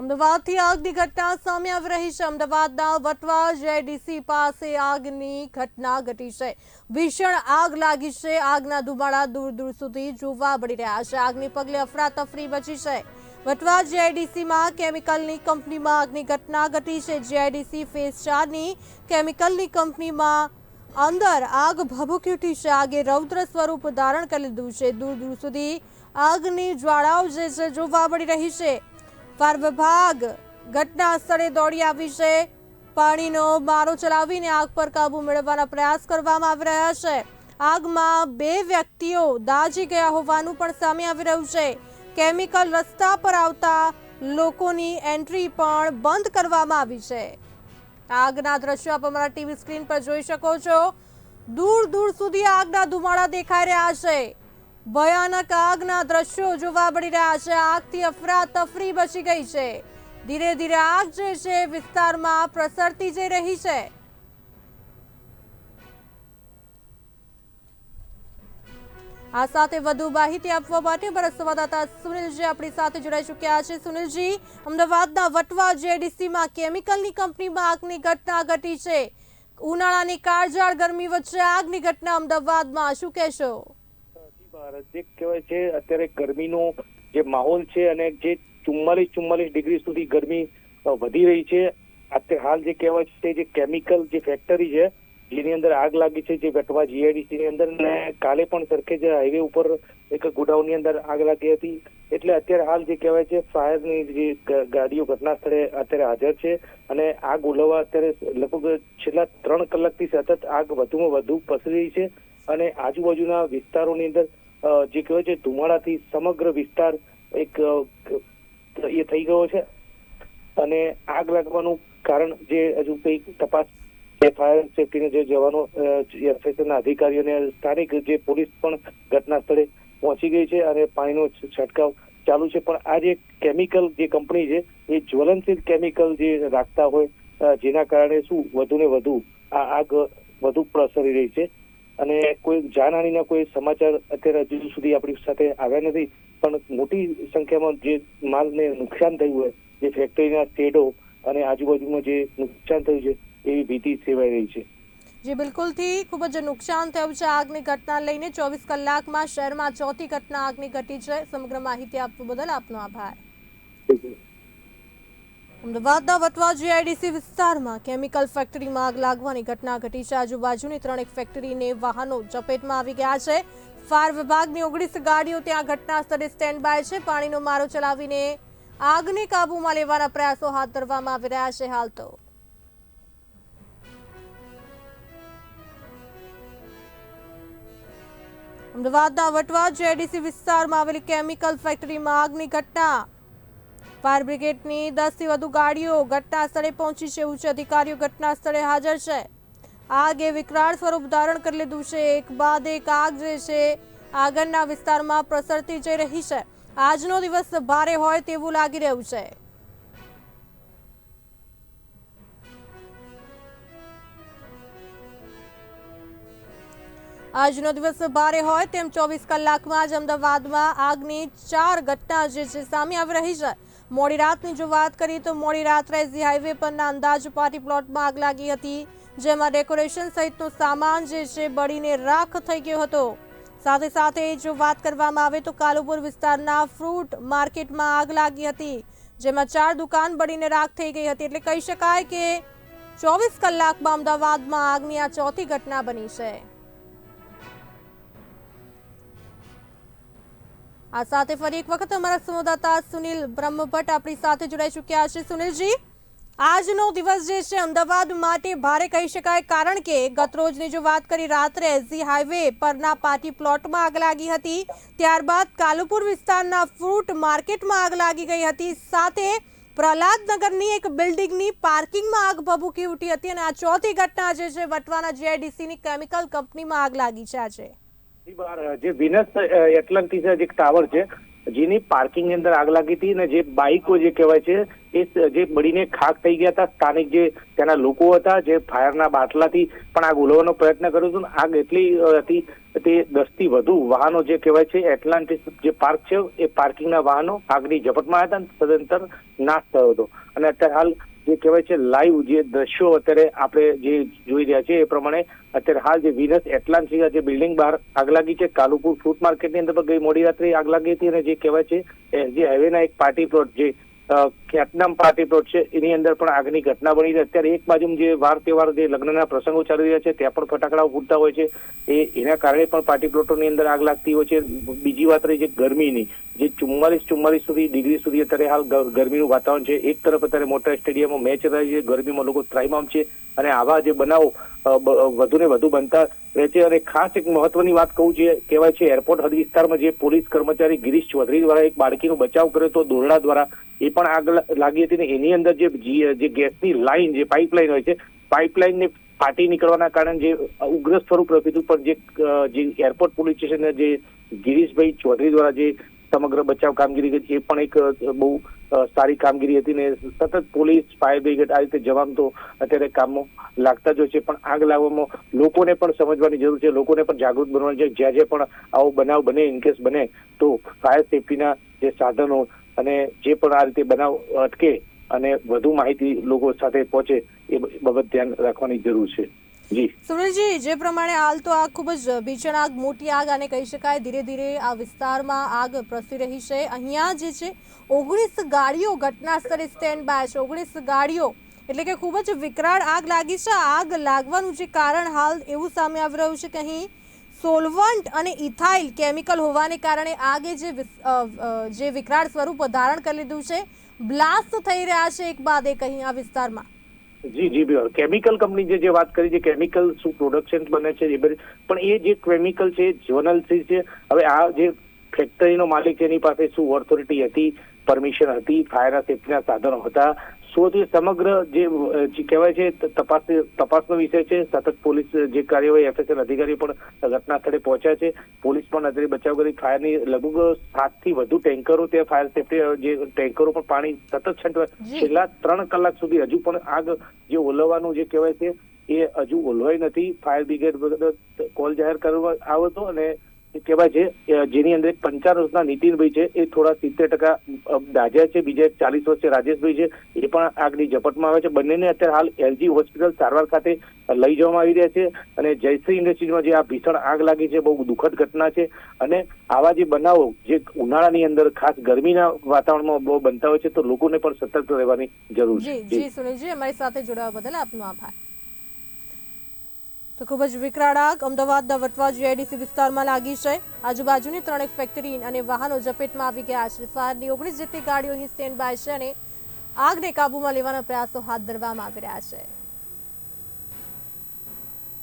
અમદાવાદથી આગની ઘટના સામે આવી રહી છે. અમદાવાદના વટવા જેડીસી પાસે આગની ઘટના ઘટી છે. ભીષણ આગ લાગી છે. આગના ધુમાડા દૂર દૂર સુધી જોવા મળી રહ્યા છે. આગને પગલે અફરાતફરી મચી છે. વટવા જીઆઈડીસીમાં કેમિકલની કંપનીમાં આગની ઘટના ઘટી છે. જીઆઈડીસી ફેઝ ચારની કેમિકલની કંપનીમાં અંદર આગ ભભૂકી ઉઠી છે. આગે રૌદ્ર સ્વરૂપ ધારણ કરી લીધું છે. દૂર દૂર સુધી આગની જ્વાળાઓ જે છે જોવા મળી રહી છે. ફાયર વિભાગ ઘટના સ્થળે દોડી આવી છે. પાણીનો મારો ચલાવીને આગ પર કાબુ મેળવવાના પ્રયાસ કરવામાં આવી રહ્યા છે. આગમાં બે વ્યક્તિઓ દાઝી ગયા હોવાનું પણ સામે આવી રહ્યું છે. કેમિકલ રસ્તા પર આવતા લોકોની એન્ટ્રી પણ બંધ કરવામાં આવી છે. આગના દ્રશ્યો આપ અમારા ટીવી સ્ક્રીન પર જોઈ શકો છો. દૂર દૂર સુધી આગના ધુમાડા દેખાઈ રહ્યા છે. ભયાનક આગના દ્રશ્યો જોવા મળી રહ્યા છે. આગથી અફરાતફરી બચી ગઈ છે. ધીરે ધીરે આગ જે છે વિસ્તારમાં પ્રસરતી જઈ રહી છે. આ સાથે વધુ માહિતી આપવા માટે અમારા સંવાદદાતા સુનિલજી આપણી સાથે જોડાઈ ચૂક્યા છે. સુનિલજી, અમદાવાદના વટવા જેડીસીમાં કેમિકલની કંપનીમાં આગની ઘટના ઘટી છે. ઉનાળાની કાળઝાળ ગરમી વચ્ચે આગની ઘટના અમદાવાદમાં. શું કહેશો? જી કહેવાય છે, અત્યારે ગરમીનો જે માહોલ છે અને જે ચુમ્માલીસ ચુમ્માલીસ ડિગ્રી સુધી ગરમી વધી રહી છે. અત્યારે હાલ જે કહેવાય છે જે કેમિકલ જે ફેક્ટરી છે, જેની અંદર આગ લાગી છે, જે વટવા જીઆઈડીસી ની અંદર ને કાલે પણ સરખેજ હાઈવે ઉપર એક ગોડાઉનની અંદર આગ લાગી હતી. એટલે અત્યારે હાલ જે કહેવાય છે, ફાયરની જે ગાડીઓ ઘટના સ્થળે અત્યારે હાજર છે અને આગ ઓલવવા અત્યારે લગભગ છેલ્લા ત્રણ કલાકથી સતત આગ વધુમાં વધુ પસરી રહી છે અને આજુબાજુના વિસ્તારોની અંદર જે કહેવાય છે, ધુમાડાથી સમગ્ર વિસ્તાર એક એ થઈ ગયો છે. અને આગ લાગવાનું કારણ જે હજુ કઈ તપાસ ફાયર સેફટીના જે જવાનો એફએસએલના અધિકારીઓ અને સ્થાનિક જે પોલીસ પણ ઘટના સ્થળે પહોંચી ગઈ છે અને પાણીનો છંટકાવ ચાલુ છે. પણ આ જે કેમિકલ જે કંપની છે, એ જ્વલનશીલ કેમિકલ જે રાખતા હોય જેના કારણે શું વધુ ને વધુ આ આગ વધુ પ્રસરી રહી છે. અને કોઈ જાનહાનિના કોઈ સમાચાર અત્યારે હજુ સુધી આપણી સાથે આવ્યા નથી પણ મોટી સંખ્યામાં જે માલને નુકસાન થયું હોય જે ફેક્ટરીના શેડો અને આજુબાજુમાં જે નુકસાન થયું છે એવી ભીતિ સેવાઈ રહી છે. જી બિલકુલથી ખૂબ જ નુકસાન થયું છે આગની ઘટના લઈને. ચોવીસ કલાકમાં શહેરમાં ચોથી ઘટના આગની ઘટી છે. સમગ્ર માહિતી આપવા બદલ આપનો આભાર. અમદાવાદના વટવા જીઆઈડીસી વિસ્તારમાં કેમિકલ ફેક્ટરીમાં આગ લાગવાની ઘટના ઘટી છે. આજુબાજુની ત્રણેક ફેક્ટરીને વાહનો ચપેટમાં આવી ગયા છે. ફાયર વિભાગની ઓગણીસ ગાડીઓ ત્યાં ઘટના સ્થળે સ્ટેન્ડ બાય છે. પાણીનો મારો ચલાવીને આગને કાબૂમાં લેવાના પ્રયાસો હાથ ધરવામાં આવી રહ્યા છે. હાલ તો અમદાવાદના વટવા જેડીસી વિસ્તારમાં આવેલી કેમિકલ ફેક્ટરીમાં આગની ઘટના ફાયર બ્રિગેડની દસથી વધુ ગાડીઓ ઘટના સ્થળે પહોંચી છે. ઉચ્ચ અધિકારીઓ ઘટના સ્થળે હાજર છે. આગે વિકરાળ સ્વરૂપ ધારણ કરી લીધું છે. એક બાદ એક આગ જે છે, આગળના વિસ્તારમાં પ્રસરતી જઈ રહી છે. આજનો દિવસ ભારે હોય તેવું લાગી રહ્યું છે. આજનો દિવસ ભારે હોય તેમ ચોવીસ કલાકમાં જ અમદાવાદમાં આગની ચાર ઘટના જે છે, સામે આવી રહી છે. મોડી રાતની જો વાત કરીએ તો મોડી રાત્રે ઝી હાઈવે પરના અંદાજ પાર્ટી પ્લોટમાં આગ લાગી હતી, જેમાં ડેકોરેશન સહિતનો સામાન જે છે બળીને રાખ થઈ ગયો હતો. સાથે સાથે જો વાત કરવામાં આવે તો કાલુપુર વિસ્તારના ફ્રૂટ માર્કેટમાં આગ લાગી હતી, જેમાં ચાર દુકાન બળીને રાખ થઈ ગઈ હતી. એટલે કહી શકાય કે ચોવીસ કલાકમાં અમદાવાદમાં આગની આ ચોથી ઘટના બની છે. આ સાથે ફરી એક વખત અમારા સંવાદદાતા સુનિલ બ્રહ્મભટ્ટ આપણી સાથે જોડાઈ ચૂક્યા છે. સુનિલજી, આજનો દિવસ જે છે, અમદાવાદ માટે ભારે કહી શકાય, કારણ કે ગતરોજની જો વાત કરી, રાત્રે એસજી હાઈવે પરના પાર્ટી પ્લોટમાં આગ લાગી હતી. ત્યારબાદ કાલુપુર વિસ્તારના ફ્રૂટ માર્કેટમાં આગ લાગી ગઈ હતી. સાથે પ્રહલાદનગરની એક બિલ્ડિંગની પાર્કિંગમાં આગ ભભૂકી ઉઠી હતી અને આ ચોથી ઘટના જે છે, વટવાના જીઆઈડીસીની કેમિકલ કંપનીમાં આગ લાગી છે આજે. જી જે વિનસ એટલાન્ટિસ એક ટાવર છે, જેની પાર્કિંગની અંદર આગ લાગી હતી અને જે બાઇકો જે કહેવાય છે, એ જે બળીને ખાક થઈ ગયા હતા. સ્થાનિક જે ત્યાંના લોકો હતા, જે ફાયરના બાટલાથી પણ આગ ઉલવવાનો પ્રયત્ન કર્યો હતો આગ એટલી હતી તે દસથી વધુ વાહનો જે કહેવાય છે એટલાન્ટિસ જે પાર્ક છે, એ પાર્કિંગના વાહનો આગની ઝપટમાં આવ્યા હતા સદંતર નાશ થયો હતો. અને અત્યારે હાલ જે કહેવાય છે લાઈવ જે દ્રશ્યો અત્યારે આપણે જે જોઈ રહ્યા છે એ પ્રમાણે અત્યારે હાલ જે વિનસ એટલાન્ટિકા જે બિલ્ડિંગ બહાર આગ લાગી છે, કાલુપુર ફ્રૂટ માર્કેટની અંદર પણ ગઈ મોડી રાત્રે આગ લાગી હતી અને જે કહેવાય છે જે હાઈવેના એક પાર્ટી પ્લોટ જે ખ્યાતનામ પાર્ટી પ્લોટ છે. એની અંદર પણ આગની ઘટના બની છે. અત્યારે એક બાજુ જે વાર તહેવાર જે લગ્નના પ્રસંગો ચાલી રહ્યા છે, ત્યાં પણ ફટાકડાઓ ફૂટતા હોય છે. એ, એના કારણે પણ પાર્ટી પ્લોટોની અંદર આગ લાગતી હોય છે. બીજી વાત રહી છે ગરમીની. જે ચુમ્માલીસ ચુમ્માલીસ સુધી, ડિગ્રી સુધી અત્યારે હાલ ગરમીનું વાતાવરણ છે. એક તરફ અત્યારે મોટા સ્ટેડિયમમાં મેચ રહી છે. ગરમીમાં લોકો ત્રાઇમામ છે. અને આવા જે બનાવો વધુ ને વધુ બનતા રહે છે અને ખાસ એક મહત્વની વાત કહું છે કહેવાય છે, એરપોર્ટ હદ વિસ્તારમાં જે પોલીસ કર્મચારી ગિરીશ ચૌધરી દ્વારા એક બાળકીનો બચાવ કર્યો હતો દોરડા દ્વારા, એ પણ આગ લાગી હતી ને એની અંદર જે જે ગેસની લાઈન, જે પાઇપલાઇન હોય છે, પાઇપલાઇનને ફાટી નીકળવાના કારણે જે ઉગ્ર સ્વરૂપ રખ્યું હતું, પણ જે એરપોર્ટ પોલીસ સ્ટેશન જે ગિરીશભાઈ ચૌધરી દ્વારા જે સમગ્ર બચાવ કામગીરી કરી એ પણ એક બહુ સારી કામગીરી હતી ને સતત પોલીસ, ફાયર બ્રિગેડ આ રીતે જવાન તો અત્યારે કામમાં લાગતા જ હોય છે. પણ આગ લાગવામાં લોકોને પણ સમજવાની જરૂર છે. લોકોને પણ જાગૃત બનવાની છે. જ્યાં જે પણ આવો બનાવ બને ઇનકેસ બને, તો ફાયર સેફટીના જે સાધનો અને જે પણ આ રીતે બનાવ અટકે અને વધુ માહિતી લોકો સાથે પહોંચે એ બાબત ધ્યાન રાખવાની જરૂર છે. સુરેશજી, જે પ્રમાણે હાલ તો આ ખૂબ જ ભીષણ આગ, મોટી આગ આને કહી શકાય, ધીરે ધીરે આ વિસ્તારમાં આગ પ્રસરી રહી છે. અહીંયા જે છે, ઓગણીસ ગાડીઓ ઘટના સ્થળે સ્ટેન્ડ બાય છે. ઓગણીસ ગાડીઓ, એટલે કે ખૂબ જ વિકરાળ આગ લાગી છે. આગ લાગવાનું જે કારણ હાલ એવું સામે આવી રહ્યું છે કે અહીં સોલવન્ટ અને ઇથાઇલ કેમિકલ હોવાને કારણે આગે જે જે વિકરાળ સ્વરૂપ ધારણ કરી લીધું છે. બ્લાસ્ટ થઈ રહ્યા છે એક બાદ એક અહીં આ વિસ્તારમાં. જી જી કેમિકલ કંપની જે વાત કરી છે કેમિકલ શું પ્રોડક્શન બને છે, એ બધી. પણ એ જે કેમિકલ છે જ્વનલસી છે હવે આ જે ફેક્ટરીનો માલિક છે, એની પાસે શું ઓથોરિટી હતી પરમિશન હતી ફાયરના સેફટીના સાધનો હતા સો સમગ્ર જે કહેવાય છે તપાસ તપાસનો વિષય છે સતત પોલીસ જે કાર્યવાહી એફએસએલ અધિકારી પણ ઘટના સ્થળે પહોંચ્યા છે. પોલીસ પણ નજરે બચાવ કરી ફાયરની લગભગ સાતથી વધુ ટેન્કરો ત્યાં ફાયર સેફટી જે ટેન્કરો પણ પાણી સતત છંટવા છેલ્લા ત્રણ કલાક સુધી હજુ પણ આગ જે ઓલવવાનું જે કહેવાય છે એ હજુ ઓલવાઈ નથી. ફાયર બ્રિગેડ કોલ જાહેર કરવા આવ્યો હતો અને કહેવાય છે જેની અંદર પંચાવન વર્ષના નીતિનભાઈ છે, એ થોડા સિત્તેર ટકા દાઝ્યા છે, બીજા ચાલીસ વર્ષે રાજેશભાઈ છે, એ પણ આગની ઝપટમાં આવે છે. બંનેને અત્યારે હાલ એલજી હોસ્પિટલ સારવાર ખાતે લઈ જવામાં આવી રહ્યા છે અને જયશ્રી ઇન્ડસ્ટ્રીઝમાં જે આ ભીષણ આગ લાગી છે, બહુ દુઃખદ ઘટના છે અને આવા જે બનાવો જે ઉનાળાની અંદર ખાસ ગરમીના વાતાવરણમાં બહુ બનતા હોય છે, તો લોકોને પણ સતર્ક રહેવાની જરૂર છે. જી સુનિલજી, અમારી સાથે જોડાવા બદલ આપનો આભાર. તો ખૂબ જ વિકરાળ આગ અમદાવાદના વટવા જીઆઈડીસી વિસ્તારમાં લાગી છે. આજુબાજુની ત્રણેક ફેક્ટરી અને વાહનો ઝપેટમાં આવી ગયા છે. ફાયરની ઓગણીસ જેટલી ગાડીઓ અહીં સ્ટેન્ડ બાય છે અને આગને કાબૂમાં લેવાના પ્રયાસો હાથ ધરવામાં આવી રહ્યા છે.